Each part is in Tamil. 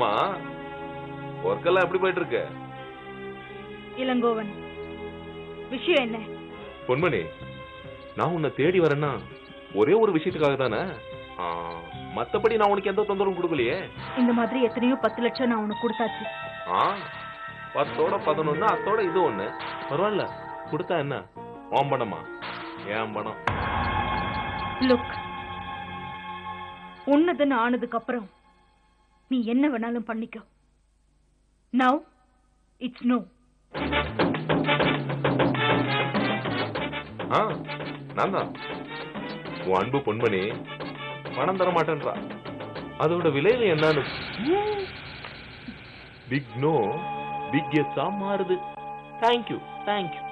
ஆமா. ஒர்க் எல்லாம் எப்படி போயிட்டு இருக்கு இளங்கோவன் விஷயம் என்ன? பொன்மணி நான் உன்னை தேடி வரேன்னா ஒரே ஒரு விஷயத்துக்காக தானே? மத்தபடி நான் உனக்கு எந்த தொந்தரவும் கொடுக்கலையே? இந்த மாதிரி எத்தனையோ பத்து லட்சம் நான் உனக்கு கொடுத்தாச்சு. ஆ பத்தோட பதினொன்னு அத்தோட இது ஒண்ணு. பரவாயில்ல கொடுத்தா என்ன? உன் பணமா? ஏன் பணம். லுக் உன்னதுன்னு ஆனதுக்கு அப்புறம் நீ என்ன வேணாலும் பண்ணிக்கோ. நவ் இட்ஸ் நோ ஆ நான் தான் உன் அன்பு பொன்மணி பணம் தர மாட்டேன்றா. அதோட விளைவு என்னன்னு. பிக் நோ பிக் எஸ்ஸா மாறுது. தேங்க்யூ தேங்க்யூ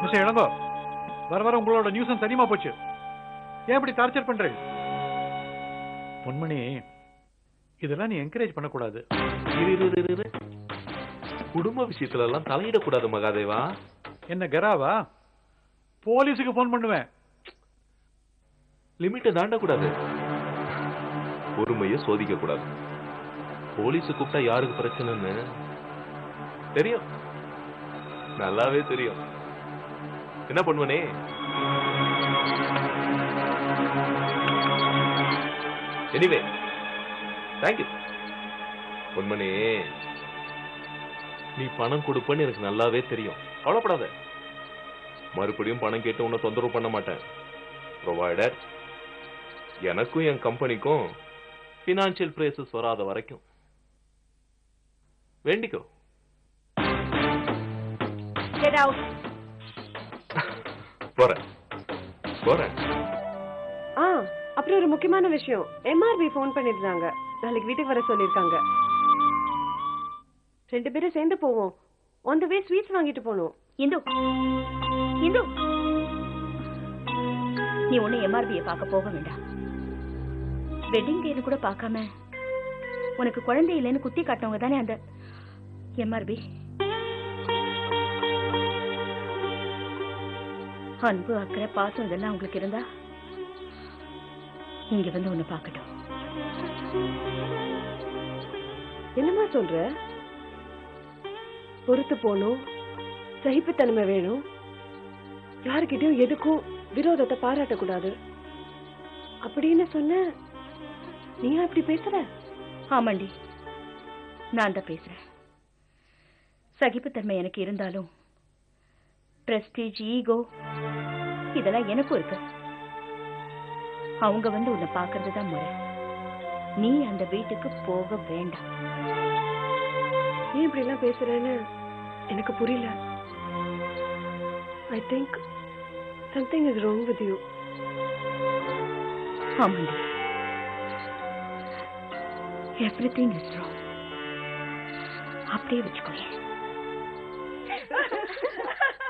மிஸ்டர் இளங்கோ வர வர உங்களோட நியூஸும் சரிமா போச்சு? ஏன் இப்படி டார்ச்சர் பண்றீங்க? பொன்மணி இதெல்லாம் நீ என்கரேஜ் பண்ணக்கூடாது. குடும்ப விஷயத்துல எல்லாம் தலையிடக்கூடாது மகாதேவா. என்ன கராவா? போலீஸுக்கு ஃபோன் பண்ணுவேன். லிமிட்டை தாண்டக்கூடாது. பொறுமையை சோதிக்க கூடாது போலீஸ் கூப்பிட்டா யாருக்கு பிரச்சனைன்னு? தெரியும். நல்லாவே தெரியும். என்ன பண்ணுவனே எனிவே தேங்க்யூ பொன்மணி நீ பணம் கொடுப்பன்னு எனக்கு நல்லாவே தெரியும். கவலைப்படாத. மறுபடியும் பணம் கேட்டு உன்னை தொந்தரவு பண்ண மாட்டேன். ப்ரொவைடர் எனக்கும் என் கம்பெனிக்கும் ஃபினான்ஷியல் பிரேசஸ் வராத வரைக்கும். வேண்டிக்கோ. போறேன். போறேன். ஆ. அப்புறம் ஒரு முக்கியமான விஷயம். எம்ஆர்பி ஃபோன் பண்ணிருந்தாங்க. நாளைக்கு வீட்டுக்கு வர சொல்லிருக்காங்க ரெண்டு பேரும் சேர்ந்து போவோம். ஒன் the ஸ்வீட்ஸ் வாங்கிட்டு போனோம். இந்து. இந்து. நீ ஒண்ணு எம்ஆர்பியை பார்க்க போக வேண்டாம். வெட்டிங் டேன்னு கூட பார்க்காம உனக்கு குழந்தை இல்லைன்னு குத்தி காட்டவங்க தானே அந்த எம்ஆர்பி அன்பு அக்கறை பாசம் இதெல்லாம் உங்களுக்கு இருந்தா? இங்க வந்து உன்னை பார்க்கட்டும். என்னம்மா சொல்ற? பொறுத்து போகணும் சகிப்புத்தன்மை வேணும். யாருக்கிட்டயும் எதுக்கும் விரோதத்தை பாராட்டக்கூடாது. அப்படின்னு சொன்ன நீ அப்படி பேசுற? ஆமாண்டி நான் தான் பேசுறேன். சகிப்புத்தன்மை எனக்கு இருந்தாலும் பிரஸ்டீஜ் ஈகோ இதெல்லாம் எனக்கும் இருக்கு. அவங்க வந்து உன்னை பார்க்கறது தான் முறை. நீ அந்த வீட்டுக்கு போக வேண்டாம். நீ இப்படி எல்லாம் பேசுறேன்னு எனக்கு புரியல. I think something is wrong with you ஆமாண்டி. எவ்ரி திங் இஸ் ராங் அப்படியே வச்சுக்கோங்க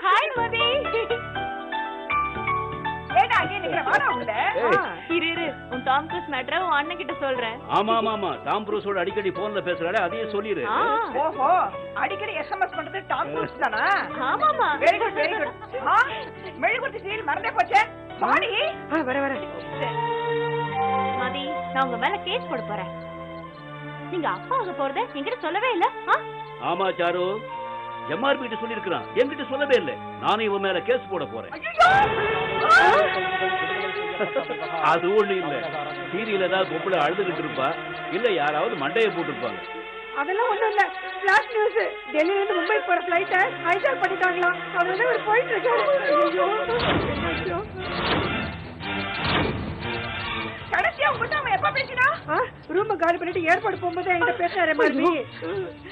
ஹாய் மதி ஏடா அங்கே நிக்கிற வாடா உன் டாம் க்ரூஸ் மேட்டரை? உன் அண்ணன் கிட்ட சொல்றேன். ஆமா ஆமா ஆமா. டாம் ப்ரூஸோட அடிக்கடி போன்ல பேசுறாரு அதையும் சொல்லிரு. ஓஹோ அடிக்கடி எஸ்எம்எஸ் பண்றது டாம் க்ரூஸ் தானா? ஆமாமா வெரி குட் வெரி குட் ஆ மெழுகுர்த்தி சீல் மறந்தே போச்சே. பாடி வர வர. மதி நான் உங்க மேல கேஸ் போட போறேன். நீங்க அப்பா ஆக போறத என்கிட்ட சொல்லவே இல்ல ஆ? ஆமா சாரு. எம்ஆர்பி கிட்ட சொல்லிருக்கான் என்கிட்ட சொல்லவே இல்லை. நானும் இவன் மேல கேஸ் போட போறேன். அது ஒண்ணு இல்ல. சீரியல் ஏதாவது பொம்பளை அழுதுகிட்டு இருப்பா. இல்ல யாராவது மண்டையை போட்டிருப்பாங்க. அதெல்லாம் ஒண்ணும் இல்ல. ஃபிளாஷ் நியூஸ் டெல்லியில இருந்து மும்பை போற ஃபிளைட்ட ஹைஜாக் பண்ணிட்டாங்களாம் அதனால ஒரு போயிட்டு இருக்காரு. கடைசியா உங்ககிட்ட அவன் எப்ப பேசினா? ரூம் காலி பண்ணிட்டு ஏற்பாடு போகும்போது என்கிட்ட பேசினாரு மாதிரி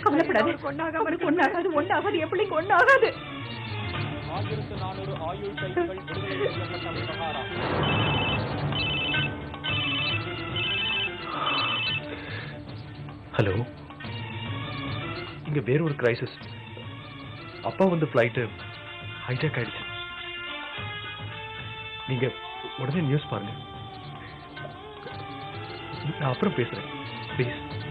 கவலைப்படாது. ஒன்னாகாம ஒன்னாகாது ஒன்னாகாது எப்படி ஒன்னாகாது ஹலோ இங்க வேற ஒரு கிரைசிஸ் அப்பா வந்து ஃப்ளைட்டு ஹைஜாக் ஆயிடுச்சு. நீங்க உடனே நியூஸ் பாருங்க. நான் அப்புறம் பேசுறேன். ப்ளீஸ்